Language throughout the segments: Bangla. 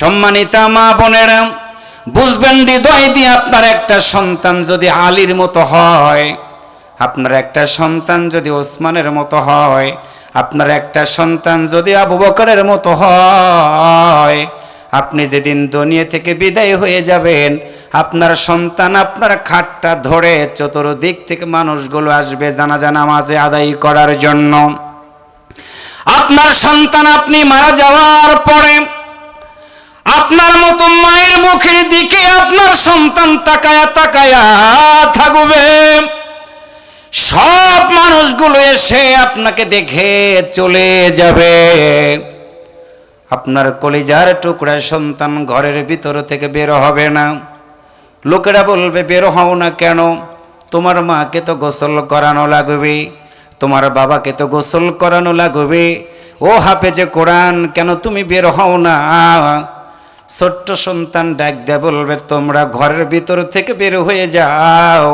সম্মানিতা মা বোনেরা, বুঝবেন হৃদয় দিয়ে আপনার একটা সন্তান যদি আলীর মতো হয়, আপনার একটা সন্তান যদি ওসমানের মতো হয়, আপনার একটা সন্তান যদি আবু বকরের মতো হয়, আপনি যেদিন দুনিয়া থেকে বিদায় হয়ে যাবেন, আপনার সন্তান আপনার খাটটা ধরে চতুর্দিক থেকে মানুষগুলো আসবে জানাজা নামাজে আদায় করার জন্য। আপনার সন্তান আপনি মারা যাওয়ার পরে আপনার মতো মায়ের মুখের দিকে আপনার সন্তান তাকায়া তাকায়া থাকবে। সব মানুষগুলো এসে আপনাকে দেখে চলে যাবে। আপনার কলিজার টুকরা সন্তান ঘরের ভিতর থেকে বের হবে না। লোকেরা বলবে, বের হও না কেন? তোমার মাকে তো গোসল করানো লাগবে। তোমার বাবাকে তো গোসল করানো লাগবে। ও হাফেজে কোরআন, কেন তুমি বের হও না? ছোট্ট সন্তান ডাক দেয় বলবে, তোমরা ঘরের ভিতর থেকে বের হয়ে যাও।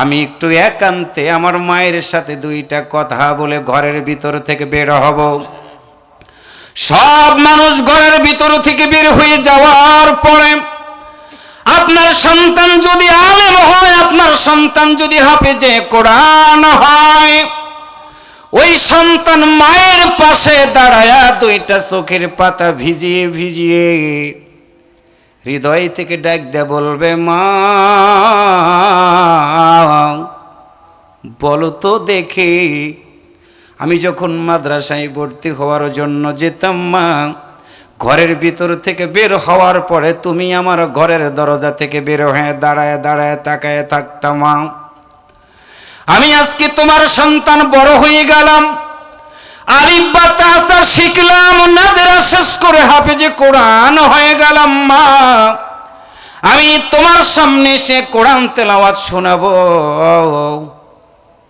আমি একটু একান্তে আমার মায়ের সাথে দুইটা কথা বলে ঘরের ভিতর থেকে বের হব। সব মানুষ ঘরের ভিতর থেকে বের হয়ে যাওয়ার পরে আপনার সন্তান যদি আলেম হয়, আপনার সন্তান যদি হাফেজে কোরআন হয় ওই সন্তান মায়ের পাশে দাঁড়ায়া দুইটা চোখের পাতা ভিজিয়ে ভিজিয়ে হৃদয় থেকে ডাক দে বলবে, মা, বলো তো দেখি, আমি যখন মাদ্রাসায় ভর্তি হওয়ার জন্য যেতাম, মা, ঘরের ভিতর থেকে বের হওয়ার পরে তুমি আমার ঘরের দরজা থেকে বের হয়ে দাঁড়ায় দাঁড়ায় তাকায় থাকতাম, মা। আমি আজকে তোমার সন্তান বড় হয়ে গেলাম। আলিফ বা তাসা শিখলাম, নাজেরা শেষ করে হাফেজে কোরআন হয়ে গেলাম, মা। আমি তোমার সামনে এসে কোরআন তেলাওয়াত শোনাবো।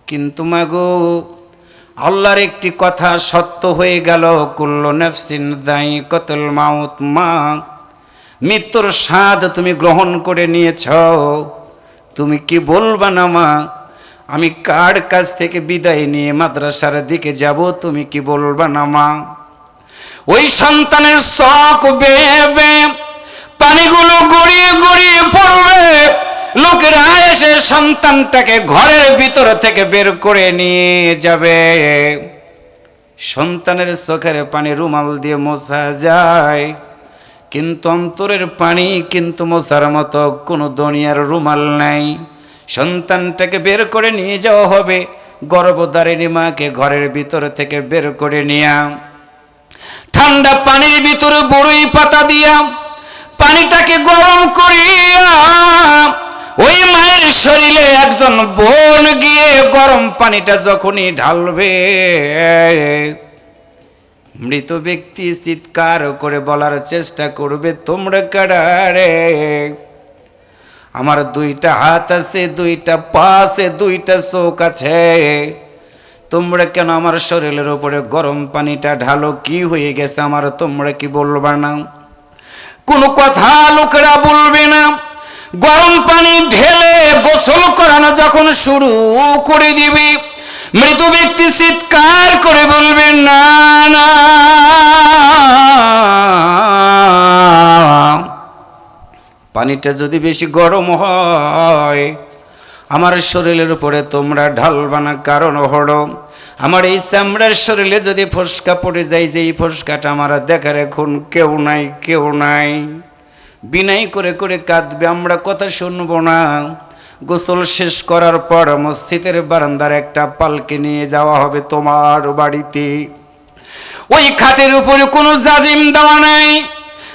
কিন্তু মাগো আল্লাহর একটি কথা সত্য হয়ে গেল, কুল্ল নেফসিন দাই কতল মাউত, মা। মৃত্যুর স্বাদ তুমি গ্রহণ করে নিয়েছ। তুমি কি বলবা না, মা? আমি কার কাছ থেকে বিদায় নিয়ে মাদ্রাসার দিকে যাব, তুমি কি বলবা না, মা? ওই সন্তানের শখ বেবে পানিগুলো গড়িয়ে গড়িয়ে পড়বে। লোকেরা এসে সন্তানটাকে ঘরের ভিতর থেকে বের করে নিয়ে যাবে। সন্তানের চোখের পানি রুমাল দিয়ে মোছা যায়, কিন্তু অন্তরের পানি কিন্তু মোছার মতো কোনো দুনিয়ার রুমাল নাই। সন্তানটাকে বের করে নিয়ে যাওয়া হবে। গর্ভধারিণী মাকে ঘরের ভিতর থেকে বের করে নিয়া ঠান্ডা পানির ভিতরে বড়ই পাতা দিয়া পানিটাকে গরম করিয়া ওই মায়ের শরীরে একজন বোন গিয়ে গরম পানিটা যখনই ঢালবে, মৃত ব্যক্তি চিৎকার করে বলার চেষ্টা করবে, তোমরা কারারে আমার দুইটা হাত আছে, দুইটা পা আছে, দুইটা চোখ আছে। তোমরা কেন আমার শরীরের উপরে গরম পানিটা ঢালো? কি হয়ে গেছে আমার? তোমরা কি বলবা না? কোনো কথা লোকেরা বলবে না। গরম পানি ঢেলে গোসল করানো যখন শুরু করে দিবে, মৃত ব্যক্তি চিৎকার করে বলবে, না না। পানিটা যদি বেশি গরম হয়, আমার শরীরের উপরে তোমরা ঢালবা না, কারণ হলো আমার এই চামড়ার শরীরে যদি ফসকা পড়ে যায় যে এই ফসকাটা আমার দেখার এখন কেউ নাই কেউ নাই। বিনাই করে করে কাঁদবে, আমরা কথা শুনব না। গোসল শেষ করার পর মসজিদের বারান্দার একটা পালকে নিয়ে যাওয়া হবে তোমার বাড়িতে। ওই খাটের উপরে কোনো জাজিম দেওয়া নাই।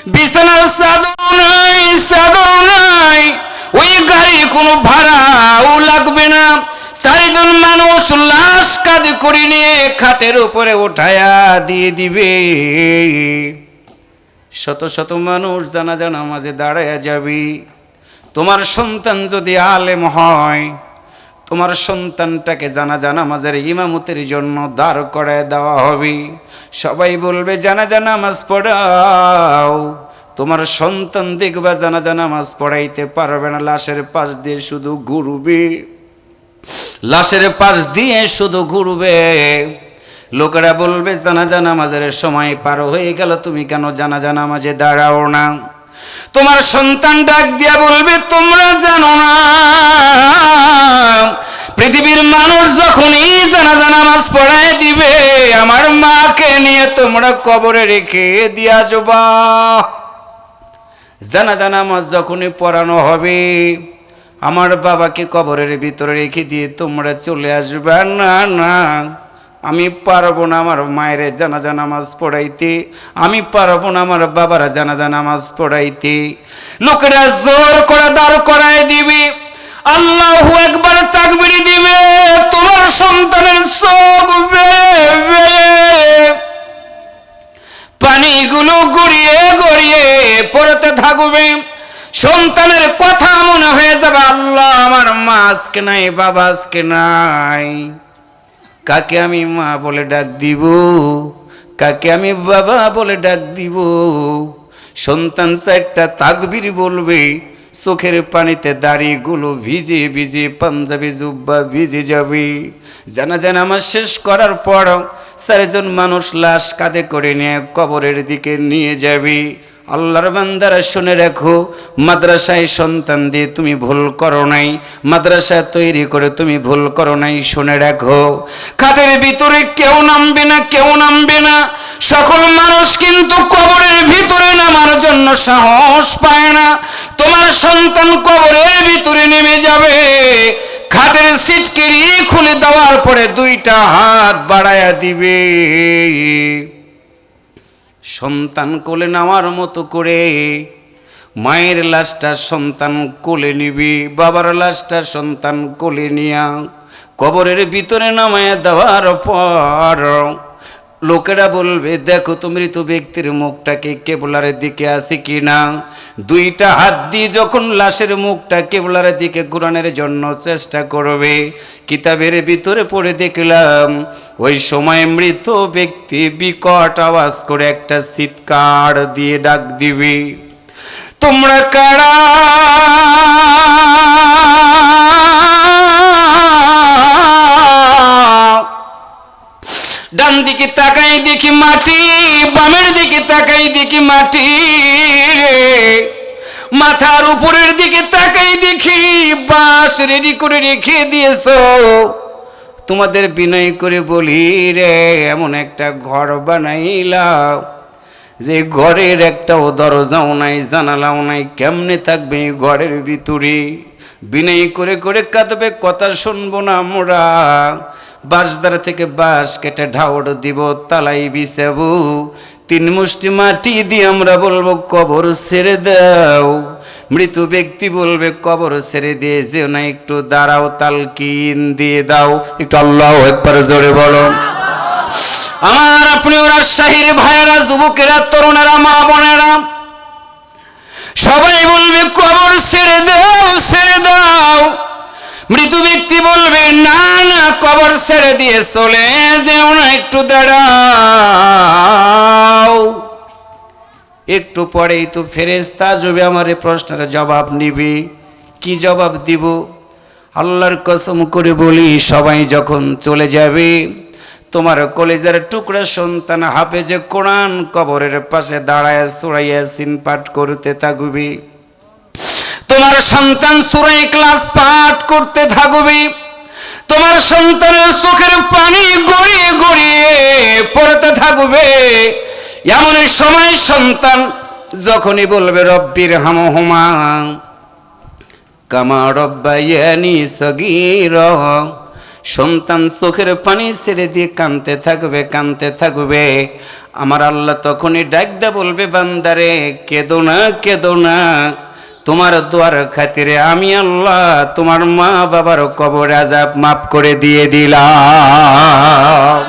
বিছানার চাদর নাই চাদর নাই। ওই গাড়ি কোনো ভাড়াও লাগবে না। চারিজন মানুষ লাশ কাঁধে করে নিয়ে খাটের উপরে উঠায়া দিয়ে দিবে। শত শত মানুষ জানা জানা মাঝে দাঁড়ায়া যাবি। তোমার সন্তান যদি আলেম হয় তোমার সন্তানটাকে জানা জানা মাঝের ইমামতের জন্য দাঁড় করায় দেওয়া হবে। সবাই বলবে জানা জানা মাছ পড়াও। তোমার সন্তান দেখবা জানা জানা মাছ পড়াইতে পারবে না, লাশের পাশ দিয়ে শুধু ঘুরবে। লাশের পাশ দিয়ে শুধু ঘুরবে। লোকেরা বলবে, জানাজা নামাজের সময় পার হয়ে গেল, তুমি কেন জানাজা নামাজে দাঁড়াও না? তোমার সন্তান ডাক দিয়া বলবে, তোমরা জানো না। পৃথিবীর মানুষ যখনই জানাজা নামাজ পড়ায় দিবে, আমার মাকে নিয়ে তোমরা কবরে রেখে দিয়া যাবা। জানাজা নামাজ যখনই পড়ানো হবে, আমার বাবাকে কবরের ভিতরে রেখে দিয়ে তোমরা চলে আসবে। না না। আমি পারব না আমার মায়ের জানাজা নামাজ পড়াইতে। আমি পারব না আমার বাবার জানাজা নামাজ পড়াইতে। লোকেরা জোর করে দাঁড় করায় দিবে। আল্লাহ একবার তাকবিরি দিবে, তোমার সন্তানের চোখ পানিগুলো গড়িয়ে গড়িয়ে পড়তে থাকবে। সন্তানের কথা মনে হয়ে যাবে, আল্লাহ আমার মা আজকে নাই, বাবা আজকে নাই। কাকে আমি মা বলে ডাক দিব? কাকে আমি বাবা বলে ডাক দিব? সন্তান চারটা তাকবির বলবে, চোখের পানিতে দাড়িগুলো ভিজে ভিজে, পাঞ্জাবি, জুব্বা ভিজে যাবে। জানা জানা আমার শেষ করার পর চারজন মানুষ লাশ কাঁধে করে নিয়ে কবরের দিকে নিয়ে যাবে। আল্লাহর বান্দারা শুনে রাখো, মাদ্রাসায় সন্তান দিয়ে তুমি ভুল করো নাই, মাদ্রাসা তৈরি করে তুমি ভুল করো নাই, শুনে রাখো। খাটের ভিতরে কেউ নামবে না, কেউ নামবে না, সকল মানুষ কিন্তু কবরের ভিতরে নামার জন্য সাহস পায় না, তোমার সন্তান কবরের ভিতরে নেমে যাবে, খাটের সিটকিরি খুলে দেওয়ার পরে দুইটা হাত বাড়ায়া দিবে। সন্তান কোলে নেওয়ার মতো করে। মায়ের লাশটা সন্তান কোলে নিবি, বাবার লাশটা সন্তান কোলে নিয়া কবরের ভিতরে নামায় দেওয়ার পর লোকেরা বলবে, দেখো তো মৃত ব্যক্তির মুখটাকে কেবলারের দিকে আছে কি না? দুইটা হাত দিয়ে যখন লাশের মুখটা কেবলারের দিকে ঘুরানোর জন্য চেষ্টা করবে, কিতাবের ভিতরে পড়ে দেখলাম, ওই সময় মৃত ব্যক্তি বিকট আওয়াজ করে একটা চিৎকার দিয়ে ডাক দিবে, তোমরা কারা? দিকে তাকাই দেখি মাটি, বামের দিকে তাকাই দেখি মাটি রে। মাথার উপরের দিকে তাকাই দেখি, বাঁশ রেডি করে রেখে দিয়েছ। তোমাদের বিনয় করে বলি রে, এমন একটা ঘর বানাইলাম। যে ঘরের একটাও দরজাও নাই, জানালাও নাই, কেমনে থাকবে ঘরের ভিতরে? বিনয় করে করে কাঁদবে, কথা শুনব না আমরা। বাঁশদার থেকে বাঁশ কেটে ঢাউড দিব, তালাই বিছাবো। তিন মুষ্টি মাটি দিয়ে আমরা বলব, কবর ছেড়ে দাও। মৃত ব্যক্তি বলবে, কবর ছেড়ে দিয়ে যেও না, একটু দাঁড়াও, তালকিন দিয়ে দাও। একটু আল্লাহ একবার জোরে বলো। আমার আপনি ওরা শাহির ভাইয়েরা, যুবকেরা, তরুণেরা মা বোনেরা সবাই বলবে কবর ছেড়ে দাও ছেড়ে দাও মৃত ব্যক্তি বলবে না না কবর ছেড়ে দিয়ে চলে যেও না, একটু দাঁড়াও। একটু পরেই তো ফেরেস্তা যাবে আমার এই প্রশ্নের জবাব নিবে। কি জবাব দিব? আল্লাহর কসম করে বলি, সবাই যখন চলে যাবে, তোমার কলেজের টুকরা সন্তান হাফেজে কোরআন কবরের পাশে দাঁড়ায় সুরাইয়া সিন পাঠ করতে থাকবি। তোমার সন্তান সুরাই ক্লাস পাঠ করতে থাকবে। তোমার সন্তানের চোখের পানি গড়িয়ে গড়িয়ে পড়তে থাকবে। এমন সময় সন্তান যখনই বলবে, রব্বির হামহুমা, কামা রব্বাইয়ানি সগীর সন্তান চোখের পানি ছেড়ে দিয়ে কানতে থাকবে কানতে থাকবে। আমার আল্লাহ তখনই ডাক দে বলবে, বান্দারে, কেদো না কেদো না। তোমার দোয়ার খাতিরে আমি আল্লাহ তোমার মা বাবার কবর আজাব মাফ করে দিয়ে দিলাম।